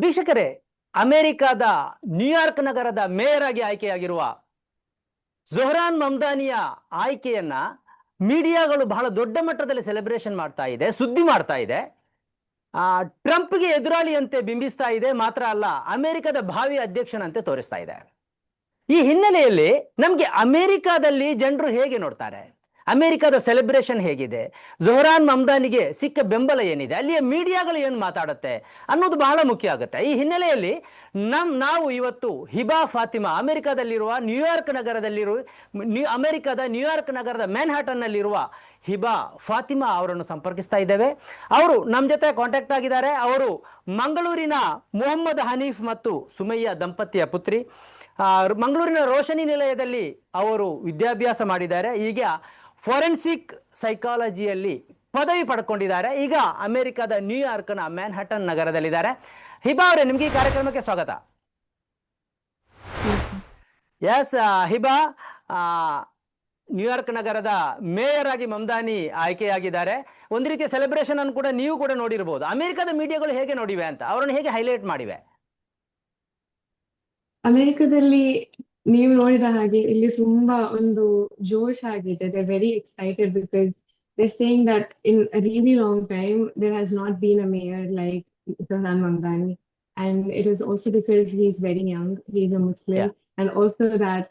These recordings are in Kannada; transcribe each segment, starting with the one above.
ವೀಕ್ಷಕರೇ, ಅಮೆರಿಕದ ನ್ಯೂಯಾರ್ಕ್ ನಗರದ ಮೇಯರ್ ಆಗಿ ಆಯ್ಕೆಯಾಗಿರುವ ಜೊಹ್ರಾನ್ ಮಮ್ದಾನಿಯ ಆಯ್ಕೆಯನ್ನ ಮೀಡಿಯಾಗಳು ಬಹಳ ದೊಡ್ಡ ಮಟ್ಟದಲ್ಲಿ ಸೆಲೆಬ್ರೇಷನ್ ಮಾಡ್ತಾ ಇದೆ, ಸುದ್ದಿ ಮಾಡ್ತಾ ಇದೆ. ಆ, ಟ್ರಂಪ್ಗೆ ಎದುರಾಳಿಯಂತೆ ಬಿಂಬಿಸ್ತಾ ಇದೆ, ಮಾತ್ರ ಅಲ್ಲ, ಅಮೆರಿಕದ ಭಾವಿ ಅಧ್ಯಕ್ಷನಂತೆ ತೋರಿಸ್ತಾ ಇದೆ. ಈ ಹಿನ್ನೆಲೆಯಲ್ಲಿ ನಮ್ಗೆ ಅಮೆರಿಕಾದಲ್ಲಿ ಜನರು ಹೇಗೆ ನೋಡ್ತಾರೆ? ಅಮೆರಿಕದ ಸೆಲೆಬ್ರೇಷನ್ ಹೇಗಿದೆ? ಜೊಹರಾನ್ ಮಮ್ದಾನಿಗೆ ಸಿಕ್ಕ ಬೆಂಬಲ ಏನಿದೆ? ಅಲ್ಲಿಯ ಮೀಡಿಯಾಗಳು ಏನು ಮಾತಾಡುತ್ತೆ? ಅನ್ನೋದು ಬಹಳ ಮುಖ್ಯ ಆಗುತ್ತೆ. ಈ ಹಿನ್ನೆಲೆಯಲ್ಲಿ ನಮ್, ನಾವು ಇವತ್ತು ಹಿಬಾ, ಫಾತಿಮಾ, ಅಮೆರಿಕದಲ್ಲಿರುವ ನ್ಯೂಯಾರ್ಕ್ ನಗರದಲ್ಲಿರುವ ಅಮೆರಿಕದ ನ್ಯೂಯಾರ್ಕ್ ನಗರದ ಮ್ಯಾನ್ಹಾಟನ್ನಲ್ಲಿರುವ ಹಿಬಾ, ಫಾತಿಮಾ ಅವರನ್ನು ಸಂಪರ್ಕಿಸ್ತಾ ಇದ್ದೇವೆ. ಅವರು ನಮ್ಮ ಜೊತೆ ಕಾಂಟ್ಯಾಕ್ಟ್ ಆಗಿದ್ದಾರೆ. ಅವರು ಮಂಗಳೂರಿನ ಮೊಹಮ್ಮದ್ ಹನೀಫ್ ಮತ್ತು ಸುಮಯ್ಯ ದಂಪತಿಯ ಪುತ್ರಿ. ಮಂಗಳೂರಿನ ರೋಷನಿ ನಿಲಯದಲ್ಲಿ ಅವರು ವಿದ್ಯಾಭ್ಯಾಸ ಮಾಡಿದ್ದಾರೆ. ಈಗ ಫೋರೆನ್ಸಿಕ್ ಸೈಕಾಲಜಿಯಲ್ಲಿ ಪದವಿ ಪಡ್ಕೊಂಡಿದ್ದಾರೆ. ಈಗ ಅಮೆರಿಕದ ನ್ಯೂಯಾರ್ಕ್ನ ಮ್ಯಾನ್ಹಟನ್ ನಗರದಲ್ಲಿದ್ದಾರೆ. ಹಿಬಾ ಅವರೇ, ನಿಮ್ಗೆ ಈ ಕಾರ್ಯಕ್ರಮಕ್ಕೆ ಸ್ವಾಗತ. ಎಸ್ ಹಿಬಾ ನ್ಯೂಯಾರ್ಕ್ ನಗರದ ಮೇಯರ್ ಆಗಿ ಮಮ್ದಾನಿ ಆಯ್ಕೆಯಾಗಿದ್ದಾರೆ. ಒಂದು ರೀತಿಯ ಸೆಲೆಬ್ರೇಷನ್ ಅನ್ನು ಕೂಡ ನೀವು ಕೂಡ ನೋಡಿರಬಹುದು ಅಮೆರಿಕದ ಮೀಡಿಯಾಗಳು ಹೇಗೆ ನೋಡಿವೆ ಅಂತ? ಅವರನ್ನು ಹೇಗೆ ಹೈಲೈಟ್ ಮಾಡಿವೆ? ಅಮೆರಿಕದಲ್ಲಿ ನೀವು ನೋಡಿದ ಹಾಗೆ ಇಲ್ಲಿ ತುಂಬಾ ಒಂದು ಜೋಶ್ ಆಗಿದೆ they very excited because they saying that in really long time there has not been a mayor like Zohran Mamdani and it is also because he's very young he's a Muslim Yeah. and also that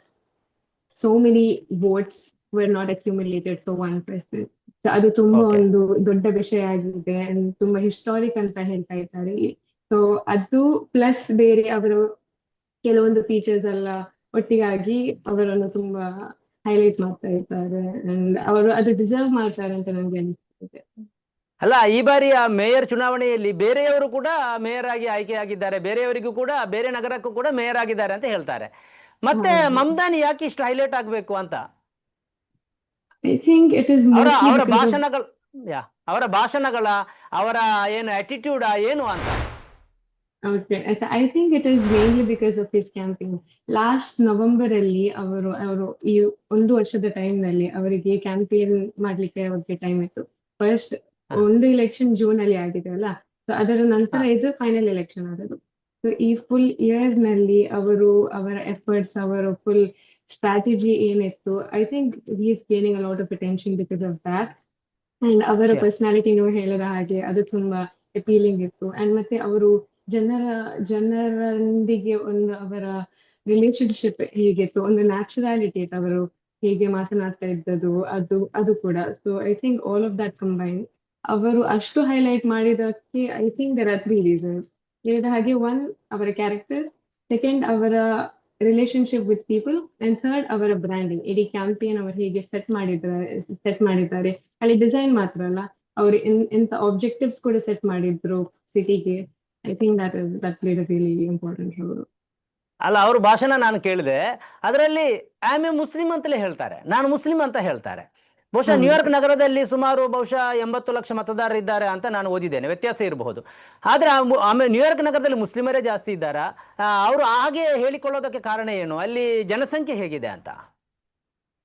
so many votes were not accumulated for one person so ಅದು ತುಂಬಾ Okay. ಒಂದು ದೊಡ್ಡ ವಿಷಯ ಆಗಿದೆ and ತುಂಬಾ ಹಿಸ್ಟಾರಿಕ್ ಅಂತ ಹೇಳ್ತಾ ಇದ್ದಾರೆ ಸೊ ಅದು ಪ್ಲಸ್ ಬೇರೆ ಅವರು ಕೆಲವೊಂದು ಫೀಚರ್ಸ್ ಎಲ್ಲ ಒಟ್ಟಿಗಾಗಿ ಅವರನ್ನು ತುಂಬಾ ಹೈಲೈಟ್ ಮಾಡ್ತಾ ಇದ್ದಾರೆ ಅಂಡ್ ಅವರು ಅದು ಡಿಸರ್ವ್ ಮಾಡ್ತಾರೆ ಅಂತ ನನಗೆ ಅನಿಸ್ತದೆ. ಅಲ್ಲ ಈ ಬಾರಿಯ ಮೇಯರ್ ಚುನಾವಣೆಯಲ್ಲಿ ಬೇರೆಯವರು ಕೂಡ ಮೇಯರ್ ಆಗಿ ಆಯ್ಕೆಯಾಗಿದ್ದಾರೆ. ಬೇರೆಯವರಿಗೂ ಕೂಡ ಬೇರೆ ನಗರಕ್ಕೂ ಕೂಡ ಮೇಯರ್ ಆಗಿದ್ದಾರೆ ಅಂತ ಹೇಳ್ತಾರೆ. ಮತ್ತೆ. ಮಮ್ದಾನಿ ಯಾಕೆ ಇಷ್ಟು ಹೈಲೈಟ್ ಆಗ್ಬೇಕು ಅಂತ? ಐ ಥಿಂಕ್ ಇಟ್ ಇಸ್ ಅವರ ಅವರ ಭಾಷಣಗಳ ಯಾ ಅವರ ಭಾಷಣಗಳ ಅವರ ಏನು ಅಟಿಟ್ಯೂಡ್ ಏನು ಅಂತ? Okay I think it is mainly because of his camping last November ಅಲ್ಲಿ ಅವರು ಅವರು ಈ ಒಂದು ವರ್ಷದ ಟೈಮ್ನಲ್ಲಿ ಅವರಿಗೆ ಕ್ಯಾಂಪೇನ್ ಮಾಡ್ಲಿಕ್ಕೆ ಅವ್ರಿಗೆ ಟೈಮ್ ಇತ್ತು. ಫಸ್ಟ್. ಒಂದು ಎಲೆಕ್ಷನ್ ಜೂನ್ ಅಲ್ಲಿ ಆಗಿದೆ ಅಲ್ಲ? ಸೊ ಅದರ ನಂತರ. ಇದು ಫೈನಲ್ ಎಲೆಕ್ಷನ್ ಆದದ್ದು. ಸೊ ಈ ಫುಲ್ ಇಯರ್ನಲ್ಲಿ ಅವರು ಅವರ ಎಫರ್ಟ್ಸ್ ಅವರ ಫುಲ್ ಸ್ಟ್ರಾಟಜಿ ಏನಿತ್ತು? I think is gaining a lot of attention because of that and ಅವರ. ಪರ್ಸನಾಲಿಟಿ ನೀವು ಹೇಳಿದ ಹಾಗೆ ಅದು ತುಂಬಾ ಅಪೀಲಿಂಗ್ ಇತ್ತು. ಅಂಡ್ ಮತ್ತೆ ಅವರು ಜನರ, ಜನರೊಂದಿಗೆ ಒಂದು ಅವರ ರಿಲೇಶನ್ಶಿಪ್ ಹೇಗಿತ್ತು ಒಂದು ನ್ಯಾಚುರಾಲಿಟಿ ಅವರು ಹೇಗೆ ಮಾತನಾಡ್ತಾ ಇದ್ದದ್ದು, ಅದು ಅದು ಕೂಡ. So I think all of that combine ಅವರು ಅಷ್ಟು ಹೈಲೈಟ್ ಮಾಡಿದಕ್ಕೆ I think there are three reasons ಹೇಳಿದ ಹಾಗೆ ಒನ್ ಅವರ ಕ್ಯಾರೆಕ್ಟರ್ ಸೆಕೆಂಡ್ ಅವರ relationship with people and third ಅವರ ಬ್ರ್ಯಾಂಡಿಂಗ್ ಇಡೀ ಕ್ಯಾಂಪೇನ್ ಅವರು ಹೇಗೆ ಸೆಟ್ ಮಾಡಿದ್ದಾರೆ ಸೆಟ್ ಮಾಡಿದ್ದಾರೆ. ಅಲ್ಲಿ ಡಿಸೈನ್ ಮಾತ್ರ ಅಲ್ಲ, ಅವರು ಎಂತ ಆಬ್ಜೆಕ್ಟಿವ್ಸ್ ಕೂಡ ಸೆಟ್ ಮಾಡಿದ್ರು ಸಿಟಿಗೆ I think that is that played a really important role ಅಲ್ಲ ಅವ್ರ ಭಾಷಣ ನಾನು ಕೇಳಿದೆ. ಅದರಲ್ಲಿ ಐ ಆಮ್ ಎ ಮುಸ್ಲಿಂ ಅಂತಲೇ ಹೇಳ್ತಾರೆ. ನಾನು ಮುಸ್ಲಿಂ ಅಂತ ಹೇಳ್ತಾರೆ. ಬಹುಶಃ ನ್ಯೂಯಾರ್ಕ್ ನಗರದಲ್ಲಿ ಸುಮಾರು ಬಹುಶಃ ಎಂಬತ್ತು ಲಕ್ಷ ಮತದಾರರಿದ್ದಾರೆ ಅಂತ ನಾನು ಓದಿದ್ದೇನೆ. ವ್ಯತ್ಯಾಸ ಇರಬಹುದು. ಆದ್ರೆ ಆಮೇಲೆ ನ್ಯೂಯಾರ್ಕ್ ನಗರದಲ್ಲಿ ಮುಸ್ಲಿಮರೇ ಜಾಸ್ತಿ ಇದ್ದಾರಾ? ಅವರು ಹಾಗೆ ಹೇಳಿಕೊಳ್ಳೋದಕ್ಕೆ ಕಾರಣ ಏನು? ಅಲ್ಲಿ ಜನಸಂಖ್ಯೆ ಹೇಗಿದೆ ಅಂತ?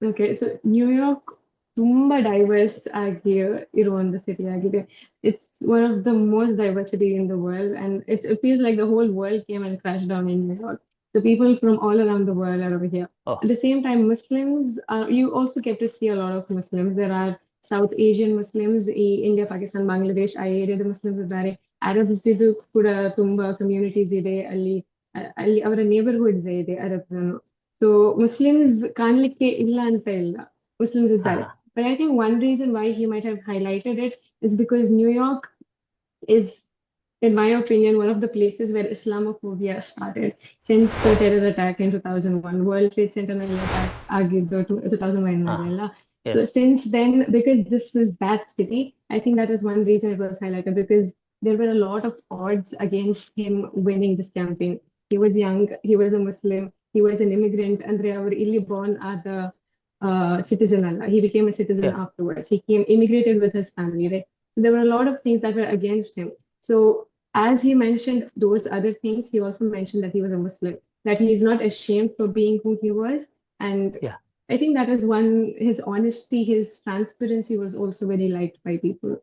ಓಕೆ ಸೊ ನ್ಯೂಯಾರ್ಕ್ ತುಂಬಾ ಡೈವರ್ಸ್ ಆಗಿ ಇರುವ ಒಂದು ಸಿಟಿ ಆಗಿದೆ. It's one of the most diverse city in the world and it's it feels like the whole world came and crash down in New York So people from all around the world are over here. Oh. At the same time, Muslims, uh, you also get to see a lot of Muslims. There are South Asian Muslims, ಈ India, Pakistan, Bangladesh, ಆ ಏರಿಯಾದ ಮುಸ್ಲಿಮ್ಸ್ ಇದ್ದಾರೆ. ಅರಬ್ಸ್ ಇದು ಕೂಡ ತುಂಬಾ ಕಮ್ಯುನಿಟೀಸ್ ಇದೆ. ಅಲ್ಲಿ ಅ- ಅಲ್ಲಿ ಅವರ ನೇಬರ್ಹುಡ್ಸ್ ಇದೆ ಅರಬ್ಸ್ ಸೊ ಮುಸ್ಲಿಮ್ಸ್ ಕಾಣ್ಲಿಕ್ಕೆ ಇಲ್ಲ ಅಂತ ಇಲ್ಲ. ಮುಸ್ಲಿಮ್ಸ್ ಇದ್ದಾರೆ. But I think one reason why he might have highlighted it is because New York is, in my opinion, one of the places where Islamophobia started since the terror attack in 2001, World Trade Center attack, Agiddo 2001. Ah, yes. So since then, because this is bad city, I think that is one reason it was highlighted because there were a lot of odds against him winning this campaign. He was young, he was a Muslim, he was an immigrant, and they were illegally born at the uh, citizen. Allah. He became a citizen Yeah. afterwards. He came immigrated with his family, right? So there were a lot of things that were against him. So as he mentioned those other things, he also mentioned that he was a Muslim, that he is not ashamed for being who he was. And Yeah. I think that is one, his honesty, his transparency was also very liked by people.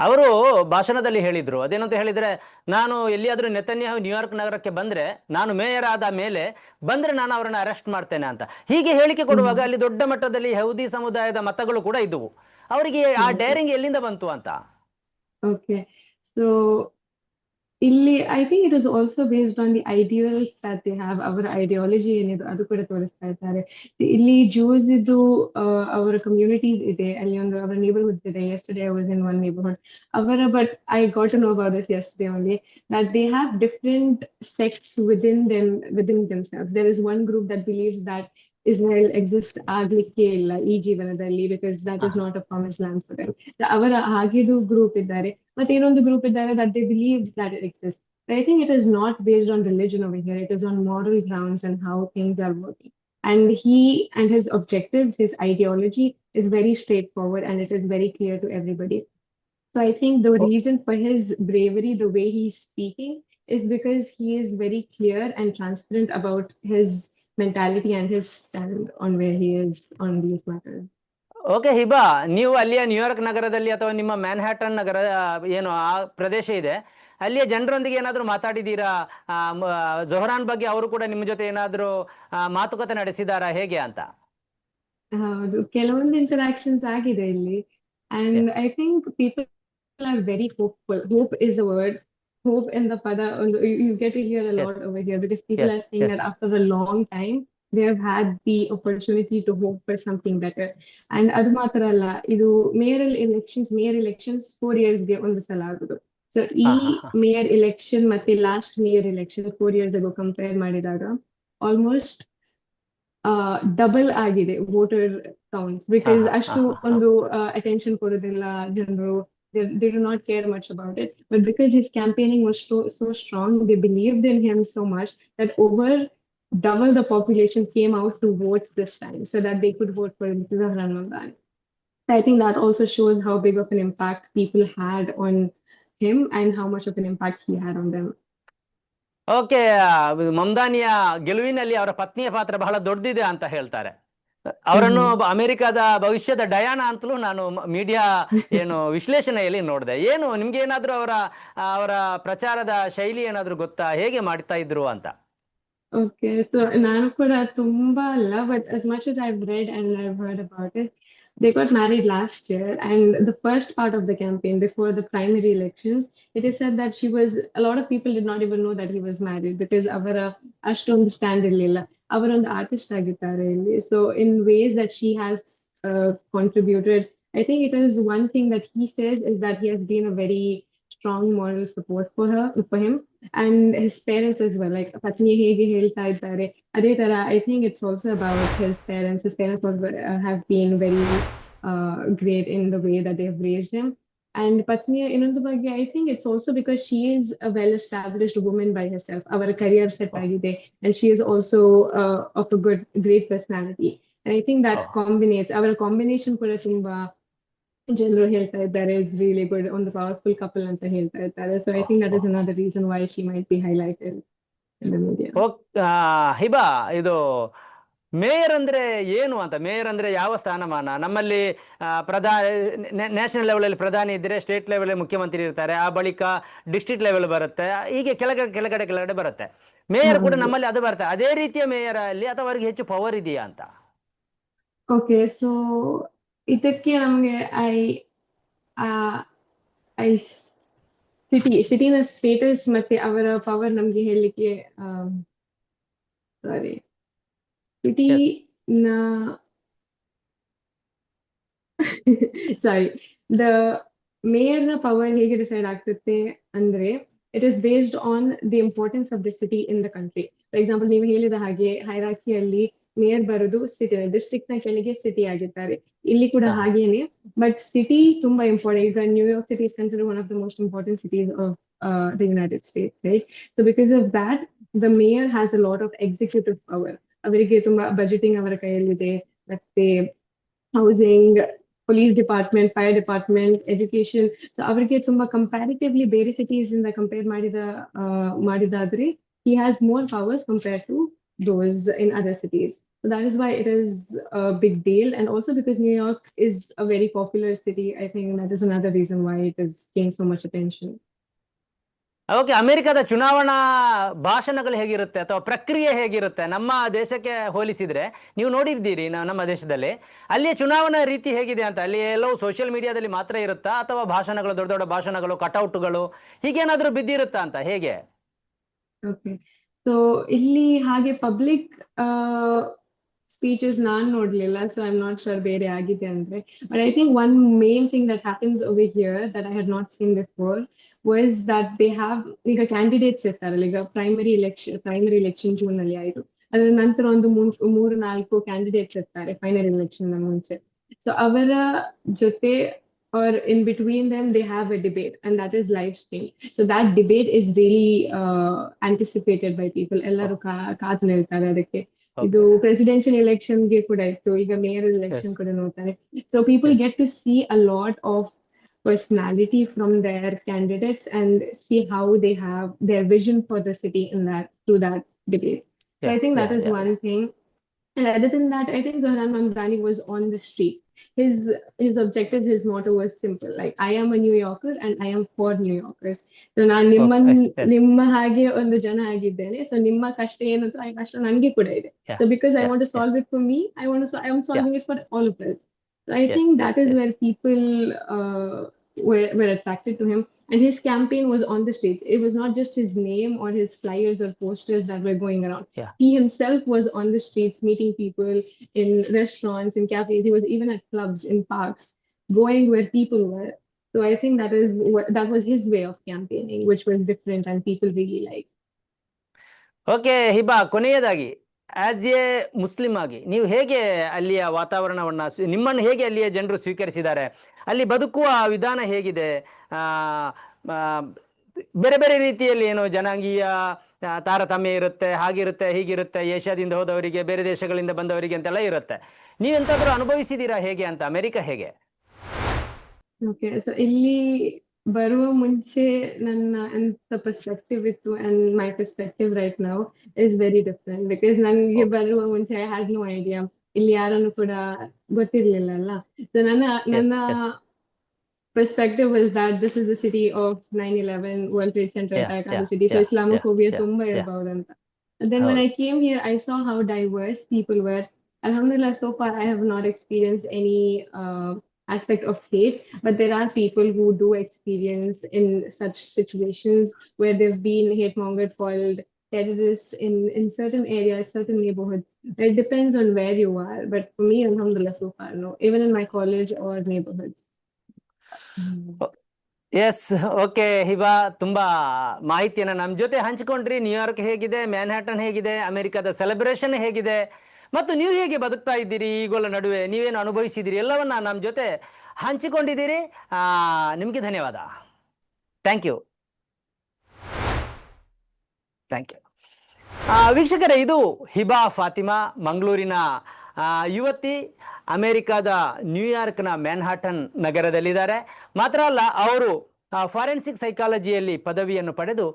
ಅವರು ಭಾಷಣದಲ್ಲಿ ಹೇಳಿದ್ರು. ಅದೇನಂತ ಹೇಳಿದ್ರೆ ನಾನು ಎಲ್ಲಿಯಾದ್ರೂ ನೆತನ್ಯಾಹು ನ್ಯೂಯಾರ್ಕ್ ನಗರಕ್ಕೆ ಬಂದ್ರೆ ನಾನು ಮೇಯರ್ ಆದ ಮೇಲೆ ಬಂದ್ರೆ ನಾನು ಅವರನ್ನ ಅರೆಸ್ಟ್ ಮಾಡ್ತೇನೆ ಅಂತ. ಹೀಗೆ ಹೇಳಿಕೆ ಕೊಡುವಾಗ ಅಲ್ಲಿ ದೊಡ್ಡ ಮಟ್ಟದಲ್ಲಿ ಯಹೂದಿ ಸಮುದಾಯದ ಮತಗಳು ಕೂಡ ಇದ್ದವು. ಅವರಿಗೆ ಆ ಡೈರಿಂಗ್ ಎಲ್ಲಿಂದ ಬಂತು ಅಂತ? ಓಕೆ so ಇಲ್ಲಿ I think it is also based on the ideals that they have ಅವರ ಐಡಿಯಾಲಜಿ ಏನಿದೆ ಅದು ಕೂಡ ತೋರಿಸ್ತಾ ಇದ್ದಾರೆ ಇಲ್ಲಿ ಜೂಸ್ ಇದು ಅವರ ಕಮ್ಯುನಿಟೀಸ್ ಇದೆ ಅಲ್ಲಿ ಒಂದು ಅವರ ನೇಬರ್ಹುಡ್ಸ್ ಇದೆ yesterday I was in one neighborhood ಅವರ but I got to know about this yesterday only that they have different sects within them within themselves there is one group that believes that Israel exists ಆಗ್ಲಿಕ್ಕೆ ಇಲ್ಲ ಈ ಜೀವನದಲ್ಲಿ because that is ಆಹಾ. not a promised land for them ಅವರ ಹಾಗೆದು ಗ್ರೂಪ್ ಇದ್ದಾರೆ but you know the group that they believe that it exists. But I think it is not based on religion over here. It is on moral grounds and how things are working. And he and his objectives, his ideology is very straightforward and it is very clear to everybody. So I think the oh. reason for his bravery, the way he's speaking, is because he is very clear and transparent about his mentality and his stand on where he is on these matters. Okay Hiba ನೀವು ಅಲ್ಲಿಯ ನ್ಯೂಯಾರ್ಕ್ ನಗರದಲ್ಲಿ ಅಥವಾ ನಿಮ್ಮ ಮ್ಯಾನ್ಹ್ಯಾಟನ್ ನಗರ ಏನು ಆ ಪ್ರದೇಶ ಇದೆ. ಅಲ್ಲಿಯ ಜನರೊಂದಿಗೆ ಏನಾದರೂ ಮಾತಾಡಿದ್ದೀರಾ ಜೊಹರಾನ್ ಬಗ್ಗೆ ಅವರು ಕೂಡ ನಿಮ್ಮ ಜೊತೆ ಏನಾದರೂ ಮಾತುಕತೆ ನಡೆಸಿದಾರಾ? ಹೇಗೆ ಅಂತ? ಹೌದು ಕೆಲವೊಂದು ಇಂಟರಾಕ್ಷನ್ಸ್ ಆಗಿದೆ ಇಲ್ಲಿ. And I think people are very hopeful hope is a word hope in the ಪದ ಒಂದು you get to hear a. Lot over here because people are saying. That after a long time they have had the opportunity to hope for something better and ಅದು ಮಾತ್ರ ಅಲ್ಲ ಇದು mayoral elections mayor elections four ಇಯರ್ಸ್ಗೆ ಒಂದು ಸಲ ಆಗುದು. ಸೊ ಈ. ಮೇಯರ್ ಎಲೆಕ್ಷನ್ ಮತ್ತೆ last mayor election four years ago compare ಮಾಡಿದಾಗ ಆಲ್ಮೋಸ್ಟ್ ಡಬಲ್ ಆಗಿದೆ ವೋಟರ್ ಕೌಂಟ್ಸ್ ಬಿಕಾಸ್ ಅಷ್ಟು. ಒಂದು ಅಟೆನ್ಷನ್ ಕೊಡೋದಿಲ್ಲ ಜನರು. They, they do not care much about it. But because his campaigning was so so strong they believed in him so much that over double the population came out to vote this time so that they could vote for Zahran Mamdani. So I think that also shows how big of an impact people had on him and how much of an impact he had on them. Okay ಮಮ್ದಾನಿಯ ಗೆಲುವಿನಲ್ಲಿ ಅವರ ಪತ್ನಿಯ ಪಾತ್ರ ಬಹಳ ದೊಡ್ಡದಿದೆ ಅಂತ ಹೇಳ್ತಾರೆ ಅವರನ್ನು ಅಮೆರಿಕದ ಭವಿಷ್ಯದ ಡಯಾನ ಅಂತಲೂ ನಾನು ಮೀಡಿಯಾ ಏನು ವಿಶ್ಲೇಷಣೆಯಲ್ಲಿ ನೋಡಿದೆ ಏನು ನಿಮ್ಗೆ ಏನಾದ್ರೂ ಅವರ ಅವರ ಪ್ರಚಾರದ ಶೈಲಿ ಏನಾದ್ರೂ ಗೊತ್ತಾ ಹೇಗೆ ಮಾಡ್ತಾ ಇದ್ರು ಅಂತ Okay, so ನಾನು ಕೂಡ ತುಂಬಾ ಅಲ್ಲ but as much as I've read and I've heard about it, they got married last year and the first part of the campaign before the primary elections, it is said that she was, a lot of people did not even know that he was married because ಅವರ ಅಷ್ಟೊಂದು ಸ್ಟ್ಯಾಂಡ್ ಇರ್ಲಿಲ್ಲ ಅವರೊಂದು ಆರ್ಟಿಸ್ಟ್ ಆಗಿದ್ದಾರೆ ಇಲ್ಲಿ so in ways that she has uh, contributed, I think it is one thing that he says is that he has been a very strong moral support for her, for him. and his parents as well. Like ಪತ್ನಿ ಹೇಗೆ ಹೇಳ್ತಾ ಇದ್ದಾರೆ ಅದೇ ತರ I think it's also about his parents. His parents was, uh, have been very uh, great in the way that they've raised him. And ಪತ್ನಿಯ ಇನ್ನೊಂದು ಬಗ್ಗೆ I think it's also because she is a well-established woman by herself. ಅವರ career set ಆಗಿದೆ and she is also uh, of a good, great personality. And I think that Oh. combinates, ಅವರ combination ಕೂಡ ತುಂಬಾ ಜನರು ಹೇಳ್ತಾ ಇದ್ದಾರೆ ಇಸ್ ರಿಯಲಿ ಗುಡ್ ಒಂದು ಪವರ್ಫುಲ್ ಕಪಲ್ ಅಂತ ಹೇಳ್ತಾ ಇದ್ದಾರೆ. So I think that is another reason why she might be highlighted in the media okay Hiba ಇದು ಮೇಯರ್ ಅಂದ್ರೆ ಏನು ಅಂತ? ಮೇಯರ್ ಅಂದ್ರೆ ಯಾವ ಸ್ಥಾನಮಾನ? ನಮ್ಮಲ್ಲಿ ಪ್ರಧಾನ ನ್ಯಾಷನಲ್ ಲೆವೆಲಲ್ಲಿ ಪ್ರಧಾನಿ ಇದ್ದರೆ ಸ್ಟೇಟ್ ಲೆವೆಲ್ ಮುಖ್ಯಮಂತ್ರಿ ಇರ್ತಾರೆ. ಆ ಬಳಿಕ ಡಿಸ್ಟ್ರಿಕ್ಟ್ ಲೆವೆಲ್ ಬರುತ್ತೆ. ಹೀಗೆ ಕೆಳಗಡೆ ಕೆಳಗಡೆ ಕೆಳಗಡೆ ಬರುತ್ತೆ. ಮೇಯರ್ ಕೂಡ ನಮ್ಮಲ್ಲಿ ಅದು ಬರುತ್ತೆ ಅದೇ ರೀತಿಯ ಮೇಯರ್ ಅಲ್ಲಿ ಅಥವಾ ಅವರಿಗೆ ಹೆಚ್ಚು ಪವರ್ ಇದೆಯಾ ಅಂತ? ಓಕೆ ಸೊ ಇದಕ್ಕೆ ನಮಗೆ ಐ ಐ ಸಿಟಿ ಸಿಟಿನ ಸ್ಟೇಟಸ್ ಮತ್ತೆ ಅವರ ಪವರ್ ನಮ್ಗೆ ಹೇಳಲಿಕ್ಕೆ ಸಾರಿ ಸಿಟಿನ ಸಾರಿ ದ ಮೇಯರ್ನ ಪವರ್ ಹೇಗೆ ಡಿಸೈಡ್ ಆಗ್ತದೆ ಅಂದ್ರೆ it is based on the importance of the city in the country for example ನೀವು ಹೇಳಿದ ಹಾಗೆ ಹೈರಾಕಿಯಲ್ಲಿ ಮೇಯರ್ ಬರೋದು ಸಿಟಿ ಡಿಸ್ಟ್ರಿಕ್ಟ್ನ ಕೆಳಗೆ ಸಿಟಿ ಆಗಿದ್ದಾರೆ. ಇಲ್ಲಿ ಕೂಡ ಹಾ. ಹಾಗೇನೆ ಬಟ್ ಸಿಟಿ ತುಂಬಾ ಇಂಪಾರ್ಟೆಂಟ್ ಈಗ New York city is consider one of the most important cities of the United States right so because of that the mayor has a lot of executive power ಅವರಿಗೆ ತುಂಬಾ ಬಜೆಟಿಂಗ್ ಅವರ ಕೈಯಲ್ಲಿದೆ ಮತ್ತೆ housing police department fire department education so ಅವರಿಗೆ ತುಂಬಾ ಕಂಪ್ಯಾರಿಟಿವ್ಲಿ ಬೇರೆ ಸಿಟೀಸ್ ಇಂದ ಕಂಪೇರ್ ಮಾಡಿದ ಆ, ಮಾಡಿದಾದ್ರೆ he has more powers compare to those in other cities. So that is why it is a big deal. And also because New York is a very popular city, I think that is another reason why it has gained so much attention. Okay ಅಮೆರಿಕದ ಚುನಾವಣಾ ಭಾಷಣಗಳು ಹೇಗಿರುತ್ತೆ ಅಥವಾ ಪ್ರಕ್ರಿಯೆ ಹೇಗಿರುತ್ತೆ ನಮ್ಮ ದೇಶಕ್ಕೆ ಹೋಲಿಸಿದ್ರೆ ನೀವು ನೋಡಿದ್ದೀರಿ ನಮ್ಮ ದೇಶದಲ್ಲಿ ಅಲ್ಲಿಯ ಚುನಾವಣಾ ರೀತಿ ಹೇಗಿದೆ ಅಂತ ಅಲ್ಲಿ ಎಲ್ಲವೂ ಸೋಷಿಯಲ್ ಮೀಡಿಯಾದಲ್ಲಿ ಮಾತ್ರ ಇರುತ್ತಾ ಅಥವಾ ಭಾಷಣಗಳು ದೊಡ್ಡ ದೊಡ್ಡ ಭಾಷಣಗಳು ಕಟೌಟ್ಗಳು ಹೀಗೇನಾದರೂ ಬಿದ್ದಿರುತ್ತಾ ಅಂತ ಹೇಗೆ Okay. So, ಇಲ್ಲಿ ಹಾಗೆ ಪಬ್ಲಿಕ್ ಸ್ಪೀಚಸ್ ನಾನ್ ನೋಡ್ಲಿಲ್ಲ. ಸೊ ಐ ನಾಟ್ ಶೋರ್ ಬೇರೆ ಆಗಿದೆ ಅಂದ್ರೆ. But I think one main thing that happens over here that I had not seen before was that they have ಈಗ ಕ್ಯಾಂಡಿಡೇಟ್ಸ್ ಇರ್ತಾರಲ್ಲ ಈಗ primary election primary election June ಅಲ್ಲಿ ಆಯ್ತು. ಅದ್ರ ನಂತರ ಒಂದು ಮೂರು ನಾಲ್ಕು ಕ್ಯಾಂಡಿಡೇಟ್ಸ್ ಇರ್ತಾರೆ ಫೈನಲ್ ಎಲೆಕ್ಷನ್ ಮುಂಚೆ. ಸೊ ಅವರ ಜೊತೆ or in between them they have a debate and that is live stream so that debate is really uh, anticipated by people ಎಲ್ಲರೂ ಕಾ- ಕಾದ್ ನಿಲ್ತಾರೆ ಅದಕ್ಕೆ ಇದು ಪ್ರೆಸಿಡೆನ್ಷಿಯಲ್ ಎಲೆಕ್ಷನ್ ಗೆ ಕೂಡ ಇತ್ತು ಈಗ ಮೇಯರ್ ಎಲೆಕ್ಷನ್ Yes. ಕೂಡ ನೋಡ್ತಾರೆ so people Yes. Get to see a lot of personality from their candidates and see how they have their vision for the city in that through that debate. So I Yeah, think that yeah, is yeah, one thing. And other than that, I think Zohran Mamdani was on the street. His his objective, his motto was simple. Like I am a New Yorker and I am for New Yorkers. So ನಾನು ನಿಮ್ಮನ್ yes, yes. ನಿಮ್ಮ ಹಾಗೆ ಒಂದು ಜನ ಆಗಿದ್ದೇನೆ. ಸೊ ನಿಮ್ಮ ಕಷ್ಟ ಏನಂತ ಆ ಕಷ್ಟ ನನಗೆ ಕೂಡ ಇದೆ. Yeah, So because I yeah, want to yeah. solve it for me, I want to I am solving it for all of us. So I Yes, think that yes, is yes. where people uh, were, were attracted to him. And his campaign was on the streets. It was not just his name or his flyers or posters that were going around. Yeah. He himself was on the streets meeting people in restaurants, in cafes. He was even at clubs, in parks, going where people were. So I think that is what that was his way of campaigning, which was different and people really liked. Okay Hiba ಕೊನೆಯದಾಗಿ ಆಸ್ ಎ ಮುಸ್ಲಿಂ ಆಗಿ, ನೀವು ಹೇಗೆ ಅಲ್ಲಿಯ ವಾತಾವರಣವನ್ನ ನಿಮ್ಮನ್ನು ಹೇಗೆ ಅಲ್ಲಿಯ ಜನರು ಸ್ವೀಕರಿಸಿದ್ದಾರೆ? ಅಲ್ಲಿ ಬದುಕುವ ವಿಧಾನ ಹೇಗಿದೆ? ಬೇರೆ ಬೇರೆ ರೀತಿಯಲ್ಲಿ ಏನು ಜನಾಂಗೀಯ ತಾರತಮ್ಯ ಇರುತ್ತೆ, ಹಾಗಿರುತ್ತೆ, ಹೀಗಿರುತ್ತೆ, ಏಷ್ಯಾದಿಂದ ಹೋದವರಿಗೆ, ಬೇರೆ ದೇಶಗಳಿಂದ ಬಂದವರಿಗೆ ಅಂತೆಲ್ಲ ಇರುತ್ತೆ. ನೀವೆಂತಾದ್ರೂ ಅನುಭವಿಸಿದೀರಾ ಹೇಗೆ ಅಂತ? ಅಮೆರಿಕ ಹೇಗೆ? ಇಲ್ಲಿ ಬರುವ ಮುಂಚೆ ನನ್ನ ಎಂತ ಪರ್ಸ್ಪೆಕ್ಟಿವ್ ಇತ್ತು ಅಂಡ್ ಮೈ ಪರ್ಸ್ಪೆಕ್ಟಿವ್ ರೈಟ್ ನಾವು ಇಸ್ ವೆರಿ ಡಿಫ್ರೆಂಟ್ ಬಿಕಾಸ್ ನನಗೆ Okay. ಬರುವ ಮುಂಚೆ ಐ ಹ್ಯಾಡ್ ನೋ ಐಡಿಯಾ ಇಲ್ಲಿ ಯಾರನ್ನು ಕೂಡ ಗೊತ್ತಿರ್ಲಿಲ್ಲ ಅಲ್ಲ ಸೊ ನನ್ನ ನನ್ನ yes. perspective was that this is the city of 9/11 World Trade Center Yeah, attack yeah, the city so yeah, Islamophobia yeah, ತುಂಬಾ yeah. ಇರಬಹುದಂತ And then when ಹೌದು. I came here I saw how diverse people were Alhamdulillah so far I have not experienced any uh, aspect of hate but there are people who do experience in such situations where they've been hate mongered called terrorists in in certain areas certain neighborhoods it depends on where you are but for me alhamdulillah so far no even in my college or neighborhoods yes okay Hiba ತುಂಬಾ ಮಾಹಿತಿಯನ್ನ ನಮ್ಮ ಜೊತೆ ಹಂಚಿಕೊಂಡ್ರಿ ನ್ಯೂಯಾರ್ಕ್ ಹೇಗಿದೆ ಮ್ಯಾನ್ಹ್ಯಾಟನ್ ಹೇಗಿದೆ ಅಮೆರಿಕದ ಸೆಲೆಬ್ರೇಷನ್ ಹೇಗಿದೆ ಮತ್ತು ನೀವು ಹೇಗೆ ಬದುಕ್ತಾ ಇದ್ದೀರಿ ಈಗೋಲ ನಡುವೆ? ನೀವೇನು ಅನುಭವಿಸಿದ್ದೀರಿ? ಎಲ್ಲವನ್ನ ನಮ್ಮ ಜೊತೆ ಹಂಚಿಕೊಂಡಿದ್ದೀರಿ. ನಿಮಗೆ ಧನ್ಯವಾದ. ಥ್ಯಾಂಕ್ ಯು ಥ್ಯಾಂಕ್ ಯು ವೀಕ್ಷಕರೇ, ಇದು ಹಿಬಾ ಫಾತಿಮಾ, ಮಂಗಳೂರಿನ ಯುವತಿ, ಅಮೆರಿಕಾದ ನ್ಯೂಯಾರ್ಕ್ನ ಮ್ಯಾನ್ಹಾಟನ್ ನಗರದಲ್ಲಿದ್ದಾರೆ. ಮಾತ್ರ ಅಲ್ಲ, ಅವರು ಫಾರೆನ್ಸಿಕ್ ಸೈಕಾಲಜಿಯಲ್ಲಿ ಪದವಿಯನ್ನು ಪಡೆದು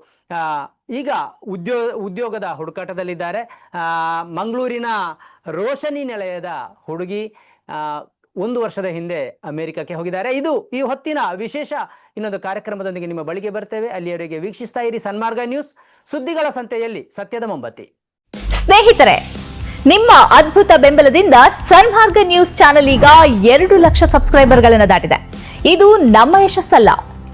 ಈಗ ಉದ್ಯೋ, ಉದ್ಯೋಗದ ಹುಡುಕಾಟದಲ್ಲಿದ್ದಾರೆ. ಮಂಗಳೂರಿನ ರೋಷನಿ ನಿಲಯದ ಹುಡುಗಿ ಒಂದು ವರ್ಷದ ಹಿಂದೆ ಅಮೆರಿಕಕ್ಕೆ ಹೋಗಿದ್ದಾರೆ. ಇದು ಈ ಹೊತ್ತಿನ ವಿಶೇಷ ಇನ್ನೊಂದು ಕಾರ್ಯಕ್ರಮದೊಂದಿಗೆ ನಿಮ್ಮ ಬಳಿಗೆ ಬರ್ತೇವೆ. ಅಲ್ಲಿಯವರೆಗೆ ವೀಕ್ಷಿಸ್ತಾ ಇರಿ ಸನ್ಮಾರ್ಗ ನ್ಯೂಸ್. ಸುದ್ದಿಗಳ ಸಂತೆಯಲ್ಲಿ ಸತ್ಯದ ಮೊಂಬತ್ತಿ. ಸ್ನೇಹಿತರೆ, ನಿಮ್ಮ ಅದ್ಭುತ ಬೆಂಬಲದಿಂದ ಸನ್ಮಾರ್ಗ ನ್ಯೂಸ್ ಚಾನೆಲ್ ಈಗ ಎರಡು ಲಕ್ಷ ಸಬ್ಸ್ಕ್ರೈಬರ್ಗಳನ್ನು ದಾಟಿದೆ. ಇದು ನಮ್ಮ ಯಶಸ್ಸಲ್ಲ.